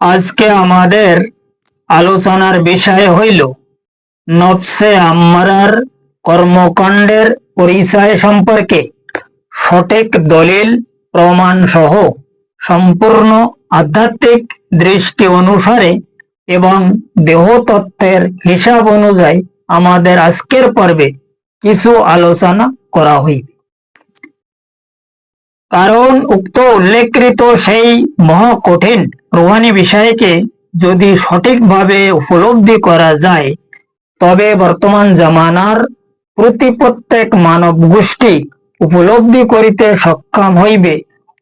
আজকে আমাদের আলোচনার বিষয় হইল নফসে আম্মারার কর্মকাণ্ডের পরিচয় সম্পর্কে। সঠিক দলিল প্রমাণ সহ সম্পূর্ণ আধ্যাত্মিক দৃষ্টি অনুসারে এবং দেহতত্ত্বের হিসাব অনুযায়ী আমাদের আজকের পর্বে কিছু আলোচনা করা হইবে। কারণ উক্ত উল্লেখকৃত সেই মহা কঠিন রুহানি বিষয়কে যদি সঠিকভাবে উপলব্ধি করা যায়, তবে বর্তমান জামানার প্রতি প্রত্যেক মানব গোষ্ঠী উপলব্ধি করিতে সক্ষম হইবে।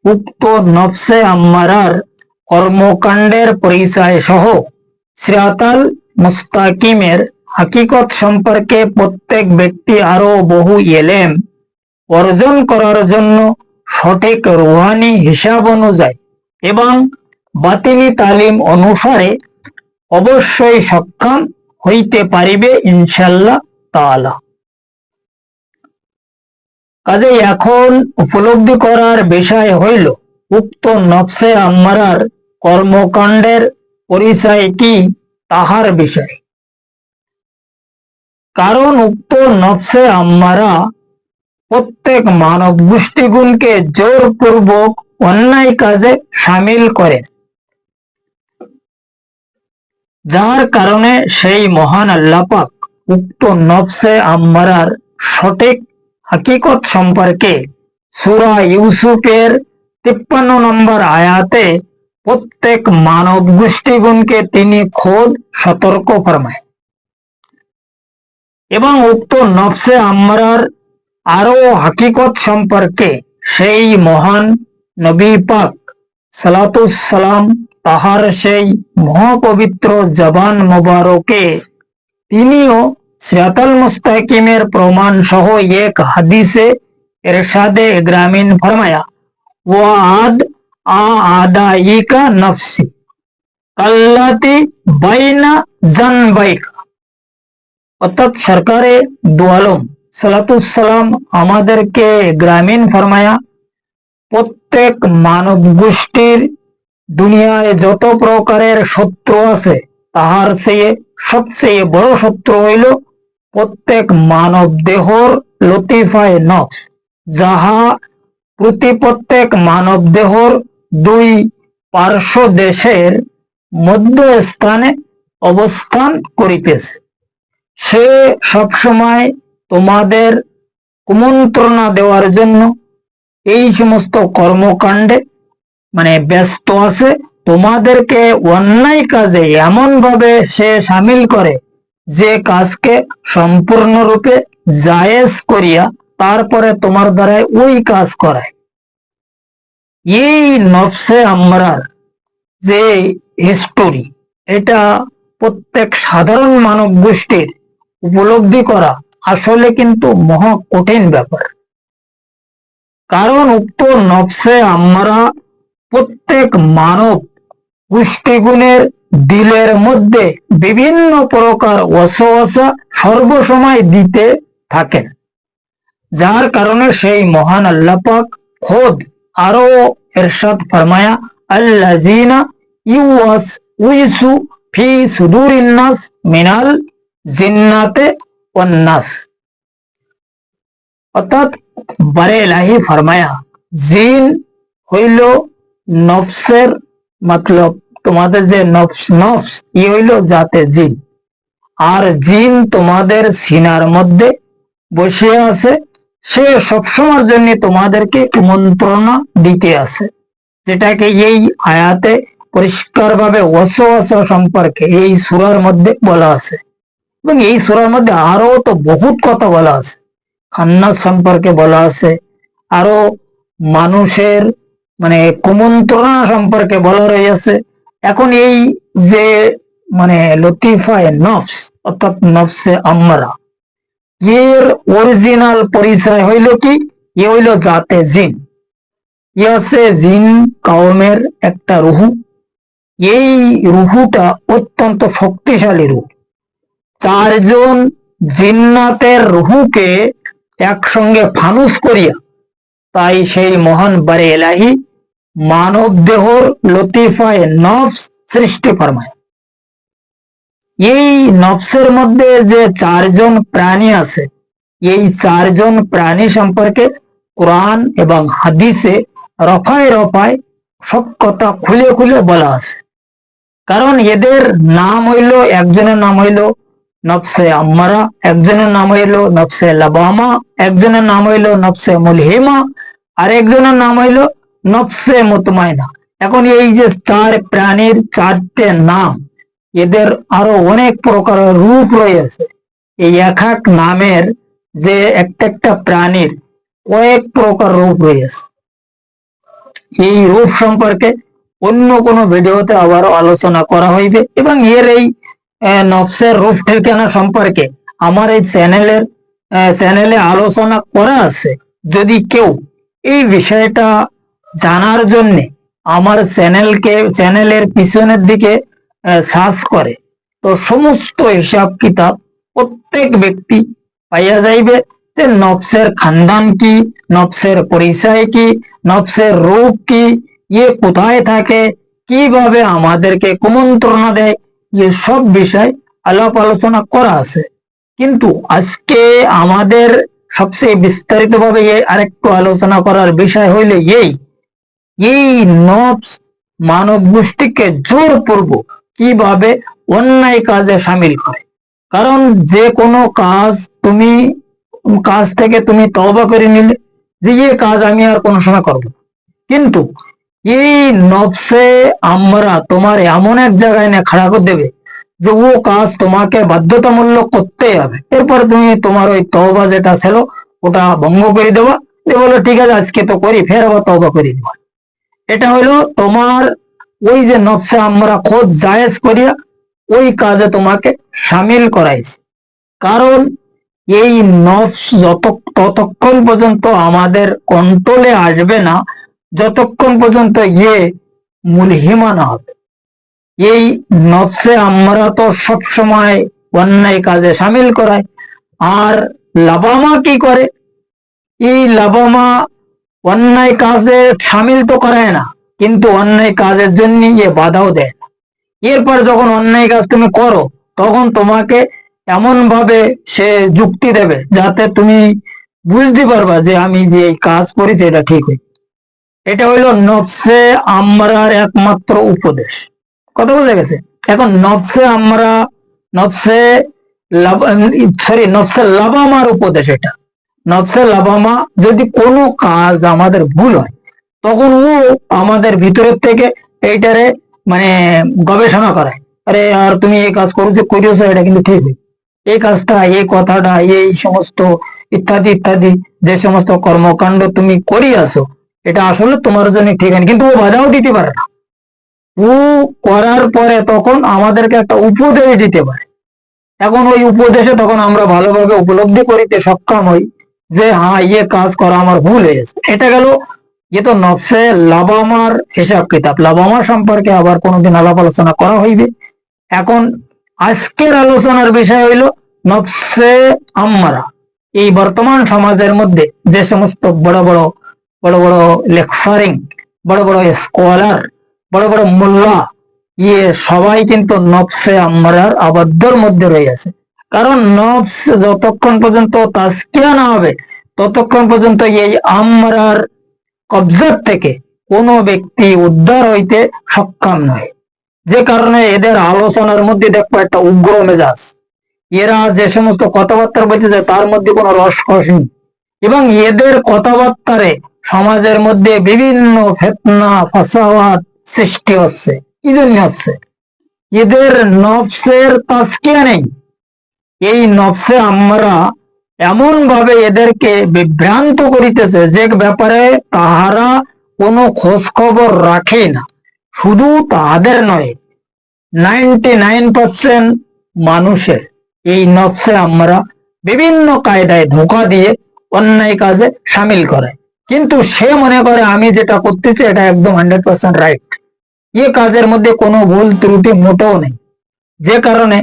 উক্ত নবসে আম্মারার কর্মকাণ্ডের পরিচয় সহ সিরাতাল মুস্তাকিমের হাকিকত সম্পর্কে প্রত্যেক ব্যক্তি আরও বহু এলেম অর্জন করার জন্য সঠিক রুহানি হিসাব অনুযায়ী এবং বাতিনি তালিম অনুসারে অবশ্যই সক্ষম হইতে পারিবে ইনশাল্লাহ তাআলা। কাজে এখন উপলব্ধি করার বিষয় হইল, উক্ত নফসে আম্মারার কর্মকাণ্ডের পরিচয় কি তাহার বিষয়। কারণ উক্ত নফসে আম্মারা প্রত্যেক মানব গোষ্ঠীগুণকে জোরপূর্বক অন্যায় কাজে সামিল করে। যার কারণে সেই মহান আল্লাপাক উক্ত নফসে আম্মারার সঠিক হাকিকত সম্পর্কে সুরা ইউসুফের তিপ্পান্ন নম্বর আয়াতে প্রত্যেক মানব গোষ্ঠীগুণকে তিনি খোদ সতর্ক ফরমায়। এবং উক্ত নফসে আম্মারার আরও হাকিকত সম্পর্কে সেই মহান নবী পাক সালাতুসালাম তাহার সেই মহাপবিত্র জবান মোবারকে তিনিও সিরাতাল মুস্তাকিমের প্রমাণ সহ এক হাদিসে এরশাদে গ্রামীণ ফরমায়া ওয়াদ আ আদাইকা নফসি, কাল্লাতি বাইনা জানবাইকা। অর্থাৎ সরকারে দোয়ালম। সালাতুসালাম আমাদেরকে গ্রামীণ ফরমায়া, প্রত্যেক মানব গোষ্ঠীর দুনিয়ায় যত প্রকারের শত্রু আছে, তাহার চেয়ে সবচেয়ে বড় শত্রু হইল প্রত্যেক মানব দেহর লতিফায় নফস যাহা প্রতি প্রত্যেক মানব দেহর দুই পার্শ্ব দেশের মধ্য স্থানে অবস্থান করিতেছে। সে সবসময় তোমাদের কুমন্ত্রণা দেওয়ার জন্য এই সমস্ত কর্মকাণ্ডে মানে ব্যস্ত আছে, তোমাদেরকে অন্যায় কাজে এমন ভাবে সে সামিল করে যে কাজকে সম্পূর্ণরূপে জায়েজ করিয়া তারপরে তোমার দ্বারা ওই কাজ করায়। এই নফসে আমরার যে হিস্টোরি এটা প্রত্যেক সাধারণ মানব গোষ্ঠীর উপলব্ধি করা আসলে কিন্তু মহা কঠিন ব্যাপার। কারণ উক্ত নফসে আমরা প্রত্যেক মানব পুষ্টিগুণের দিলের মধ্যে বিভিন্ন প্রকার অসহসা সর্বসময় দিতে থাকেন। যার কারণে সেই মহান আল্লাপাক খোদ আরও এরশাদ ফরমায়া আল্লাজিনা ইউয়াস উইসু ফি সুদুরিন্নাস মিনাল জিন্নাতে ওয়ান্নাস অর্থাৎ বারে লাহি ফরমায়া, জিন হইল নফসের মতলব। তোমাদের যে নফস নফস, ই হইল যাতে জিন। আর জিন তোমাদের সিনার মধ্যে বসে আছে, সে সবসময়ের জন্য তোমাদেরকে মন্ত্রণা দিতে আছে। যেটাকে এই আয়াতে পরিষ্কারভাবে ওয়াসওয়াসা সম্পর্কে এই সুরার মধ্যে বলা আছে। এবং এই সুরার মধ্যে আরও তো বহুত কথা বলা আছে। খান্নাস সম্পর্কে বলা আছে, আরও মানুষের মানে কুমন্ত্রণা সম্পর্কে বলা রয়েছে এখন এই যে মানে লতিফায় নফস, অর্থাৎ নফসে আমরা এর অরিজিনাল পরিচয় হইল কি? এ হইল জাতে জিন। ই হচ্ছে জিন কাউমের একটা রুহু। এই রুহুটা অত্যন্ত শক্তিশালী রুহ। চারজন জিন্নাতের রুহুকে একসঙ্গে ফানুস করিয়া, তাই সেই মহান বারে এলাহি মানব দেহর লতিফায় নফস সৃষ্টি ফরমায়। এই নফসের মধ্যে যে চারজন প্রাণী আছে, এই চারজন প্রাণী সম্পর্কে কোরআন এবং হাদিসে রফায় রফায় সব কথা খুলে খুলে বলা আছে। কারণ এদের নাম হইল, একজনের নাম হইল নফসে আম্মারা, একজনের নাম হইল নফসে লাবামা, একজনের নাম হইল নফসে মুলহিমা আর একজনের নাম হইল নফসে মুতমাইনা। এখন এই যে চার প্রাণীর চারটে নাম, এদের আরও অনেক প্রকারের রূপ রয়েছে। এই এক এক নামের যে একটা একটা প্রাণীর কয়েক প্রকার রূপ রয়েছে। এই রূপ সম্পর্কে অন্য কোনো ভিডিওতে আবারও আলোচনা করা হইবে এবং এর এই নফসের রূপ ঠিকানা সম্পর্কে আমার এই চ্যানেলের চ্যানেলে আলোচনা করা আছে। যদি কেউ এই বিষয়টা জানার জন্যে আমার চ্যানেলকে, চ্যানেলের পিছনের দিকে সার্চ করে, তো সমস্ত হিসাব কিতাব প্রত্যেক ব্যক্তি পাইয়া যাইবে যে নফসের খানদান কি নফসের পরিচয় কি নফসের রূপ কি ইয়ে কোথায় থাকে, কীভাবে আমাদেরকে কুমন্ত্রণা দেয় ইয়ে সব বিষয় আলাপ আলোচনা করা আছে কিন্তু আজকে আমাদের সবচেয়ে বিস্তারিত ভাবে আরেকটু আলোচনা করার বিষয় হইলে এই এই নফস মানব গোষ্ঠীকে জোরপূর্বক কীভাবে অন্যায় কাজে সামিল করে কারণ যে কোনো কাজ তুমি, কাজ থেকে তুমি তওবা করে নিলে, যে কাজ আমি আর কোনো সময় করব। কিন্তু এই নফসে আমরা তোমার এমন এক জায়গায় না খাড়া করে দেবে যে ও কাজ তোমাকে বাধ্যতামূলক করতেই হবে। এরপর তুমি তোমার ওই তওবা যেটা ছিল, ওটা ভঙ্গ করে দেবা। বলো, ঠিক আছে, আজকে তো করি, ফের আবার তওবা করে দেবা। এটা হলো তোমার ওই যে নকশা আমরা খোঁজ জায়েজ করিয়া ওই কাজে তোমাকে সামিল করাইছি। কারণ এই নফস যত ততক্ষণ পর্যন্ত আমাদের কন্ট্রোলে আসবে না যতক্ষণ পর্যন্ত ইয়ে মুলহিমা না হবে। এই নফসে আমরা তো সব সময় অন্যায় কাজে সামিল করায়, আর লাবামা কি করে? এই লাবামা অন্যায় কাজে সামিল তো করায় না, কিন্তু অন্যায় কাজের জন্য ইয়ে বাধাও দেয় না। এরপর যখন অন্যায় কাজ তুমি করো, তখন তোমাকে এমন ভাবে সে যুক্তি দেবে, যাতে তুমি বুঝতে পারবা যে আমি যে কাজ করেছি এটা ঠিক হই এটা হইল নফসে আমরার একমাত্র উপদেশ। কথা বোঝা গেছে? এখন নফসে আমরা, নফসে সরি, নফসে লাবামার উপদেশ এটা। নফসে লাবামা যদি কোনো কাজ আমাদের ভুল হয়, তখন ও আমাদের ভিতরের থেকে এইটারে মানে গবেষণা করায় আরে আর তুমি এই কাজ করছ করিয়েছো এটা কিন্তু ঠিক এই কাজটা, এই কথাটা, এই সমস্ত ইত্যাদি ইত্যাদি, যে সমস্ত কর্মকাণ্ড তুমি করি আসো এটা আসলে তোমার জন্য ঠিক হয়নি। কিন্তু ও বাধাও দিতে পারে না। ও করার পরে তখন আমাদেরকে একটা উপদেশ দিতে পারে। এখন ওই উপদেশে তখন আমরা ভালোভাবে উপলব্ধি করিতে সক্ষম হই যে হ্যাঁ ইয়ে কাজ করা আমার ভুল হয়েছে এটা গেল যে তো নফসে লাবামার হিসাব কিতাব। লাবামা সম্পর্কে আবার কোনোদিন আলাপ আলোচনা করা হইবে। এখন আজকের আলোচনার বিষয় হইল নফসে আম্মারা। এই বর্তমান সমাজের মধ্যে যে সমস্ত বড় বড় বড় বড় লেকচারিং, বড় বড় স্কলার বড় বড় মোল্লা ইয়ে সবাই কিন্তু নফসে আম্মারার আবদ্ধর মধ্যে রয়েছে কারণ নফস যতক্ষণ পর্যন্ত তাস্কিয়া না হবে, ততক্ষণ পর্যন্ত এই আম্মারার কবজার থেকে কোনো ব্যক্তি উদ্ধার হইতে সক্ষম নয় যে কারণে এদের আলোচনার মধ্যে দেখব একটা উগ্র মেজাজ। এরা যে সমস্ত কথাবার্তা বলতেছে তার মধ্যে কোনো রসকস নেই। এবং এদের কথাবার্তারে সমাজের মধ্যে বিভিন্ন ফেতনা, ফাসাওয়াত সৃষ্টি হচ্ছে। কি জন্য হচ্ছে? এদের নফসের তাস্কিয়া নেই। এই নফসে আমরা এমন ভাবে এদেরকে বিভ্রান্ত করিতেছে যে ব্যাপারে তাহারা কোনো খোঁজ খবর রাখে না। শুধু তাহাদের নয়, নাইনটি নাইন পার্সেন্ট মানুষের এই নফসে আমরা বিভিন্ন কায়দায় ধোকা দিয়ে অন্যায় কাজে সামিল করে। কিন্তু সে মনে করে আমি যেটা করতেছি, এটা একদম হান্ড্রেড পার্সেন্ট রাইট এ কাজের মধ্যে কোনো ভুল ত্রুটি মোটেও নেই। যে কারণে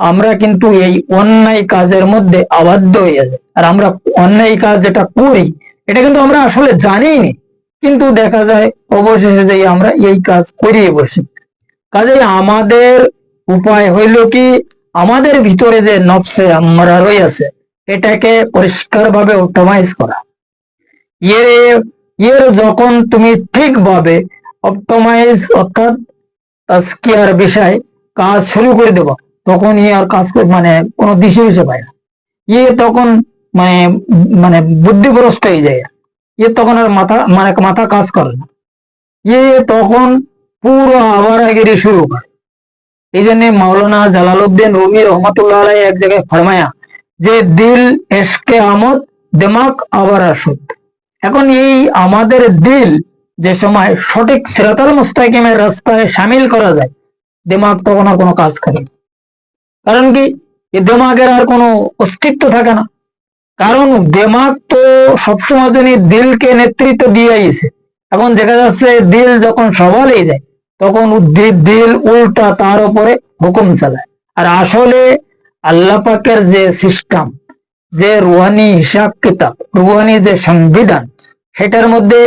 আমরা কিন্তু এই অন্যায় কাজের মধ্যে আবদ্ধ হয়ে যাই। আর আমরা অন্যায় কাজ যেটা করি, এটা কিন্তু আমরা আসলে জানিই নি। কিন্তু দেখা যায়, অবশেষে যে আমরা এই কাজ করিয়ে বসি। কাজে আমাদের উপায় হইল কি, আমাদের ভিতরে যে নফসে আমরা রয়েছে, এটাকে পরিষ্কার ভাবে অটোমাইজ করা। এর এর যখন তুমি ঠিকভাবে অপটোমাইজ অর্থাৎ বিষয়, কাজ শুরু করে তখন আর কাজ মানে কোনো দিশে পায় না। ইয়ে তখন মানে মানে বুদ্ধিভ্রষ্ট হয়ে যায়। ইয়ে তখন আর মাথা মানে মাথা কাজ করে না। ইয়ে তখন পুরো আবারাগিরি শুরু করে এই জন্য মাওলানা জালালউদ্দিন রুমি রহমতুল্লাহ আলাই এক জায়গায় ফরমায়া যে দিল এসকে আমদ, দিমাগ আবার আসুদ এখন এই আমাদের দিল যে সময় সঠিক সিরাতাল মুস্তাকিমের রাস্তায় সামিল করা যায়, দিমাগ তখন আর কোনো কাজ করে। কারণ কি? এই দিমাগের আর কোনো অস্তিত্ব থাকে না। কারণ দিমাগ তো সবসময় তিনি দিলকে নেতৃত্ব দিয়ে আইছে এখন দেখা যাচ্ছে দিল যখন সবালই যায়, তখন দি- দিল উল্টা তার উপরে হুকুম চালায়। আর আসলে আল্লাহ পাকের যে সিস্টেম, যে রুহানি হিসাব কিতাব, রুহানি যে সংবিধান সেটার মধ্যে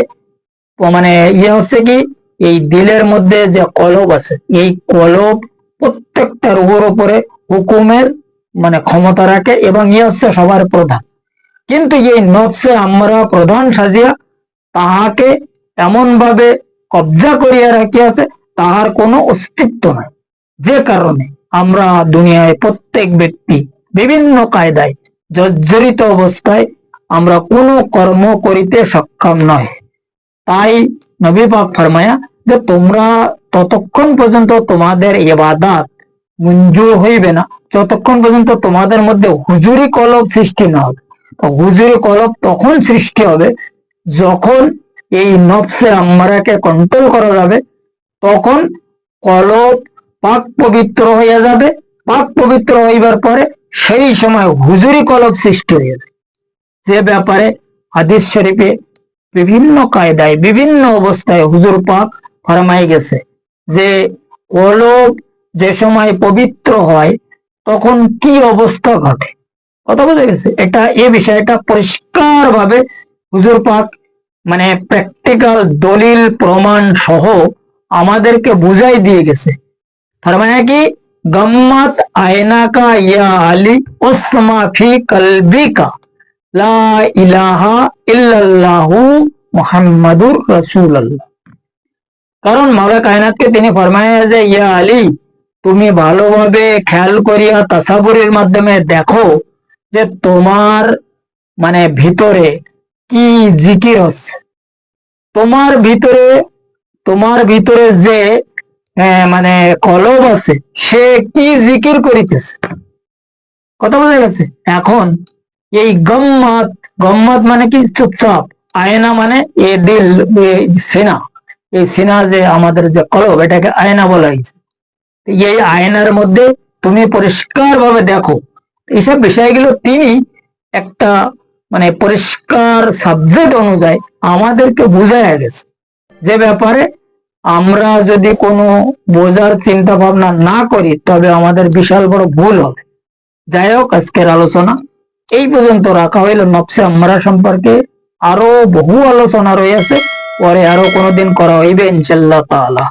মানে ইয়ে হচ্ছে কি, এই দিলের মধ্যে যে কলব আছে, এই কলব প্রত্যেকটা রুহের উপরে হুকুমের মানে ক্ষমতা রাখে এবং ইয়ে হচ্ছে সবার প্রধান। কিন্তু এই নফসে আমরা প্রধান সাজিয়া তাহাকে এমন ভাবে কবজা করিয়া রাখিয়াছে, তাহার কোনো অস্তিত্ব নাই। যে কারণে আমরা দুনিয়ায় প্রত্যেক ব্যক্তি বিভিন্ন কায়দায় জর্জরিত অবস্থায় আমরা কোনো কর্ম করিতে সক্ষম নয়। তাই নবী পাক ফরমায়া যে তোমরা ততক্ষণ পর্যন্ত তোমাদের ইবাদাত মঞ্জুর হইবে না, যতক্ষণ পর্যন্ত তোমাদের মধ্যে হুজুরি কলব সৃষ্টি না হবে। হুজুরি কলব তখন সৃষ্টি হবে যখন এই নফসে আম্মারাকে কন্ট্রোল করা যাবে, তখন কলব পাক পবিত্র হইয়া যাবে। পাক পবিত্র হইবার পরে সেই সময় হুজুরি কলব সৃষ্টি হয়ে যাবে। যে ব্যাপারে হাদিস শরীফে বিভিন্ন কায়দায়, বিভিন্ন অবস্থায় হুজুর পাক ফরমাই গেছে যে কলব যে সময় পবিত্র হয় তখন কি অবস্থা ঘটে? কথা বোঝা গেছে। এটা, এ বিষয়টা পরিষ্কার ভাবে হুজুর পাক মানে প্র্যাকটিক্যাল দলিল, প্রমাণ সহ আমাদেরকে বুঝাই দিয়ে গেছে। ফরমায়া কি? গম্মাত আয়না ইয়া আলী ওসমা ফি লা ইলাহা ইল্লাল্লাহু মুহাম্মাদুর রাসূলুল্লাহ। কারণ মাওলা কায়নাতকে তিনি ফরমায়া যে ইয়া আলী, তুমি ভালোভাবে খেয়াল করিয়া তাসাবুরের মাধ্যমে দেখো যে তোমার মানে ভিতরে কি জিকির হচ্ছে। তোমার ভিতরে তোমার ভিতরে যে মানে কলব আছে, সে কি জিকির করিতেছে? কথা বোঝা গেছে? এখন এই গম্মত গম্মত মানে কি? চুপচাপ। আয়না মানে এ দিল সিনা। এই সিনা যে আমাদের যে কলব, এটাকে আয়না বলা হয়েছে। এই আয়নার মধ্যে তুমি পরিষ্কার ভাবে দেখো। এইসব বিষয়গুলো তিনি একটা মানে পরিষ্কার সাবজেক্ট অনুযায়ী আমাদেরকে বুঝাইয়া গেছে। যে ব্যাপারে আমরা যদি কোনো বোঝার চিন্তা ভাবনা না করি, তবে আমাদের বিশাল বড় ভুল হবে। যাই হোক, আজকের আলোচনা এই পর্যন্ত রাখা হইল নকশা আমরা সম্পর্কে। আরও বহু আলোচনা রয়েছে, পরে আরও কোনোদিন করা হইবে ইনশাল্লাহ তাআলা।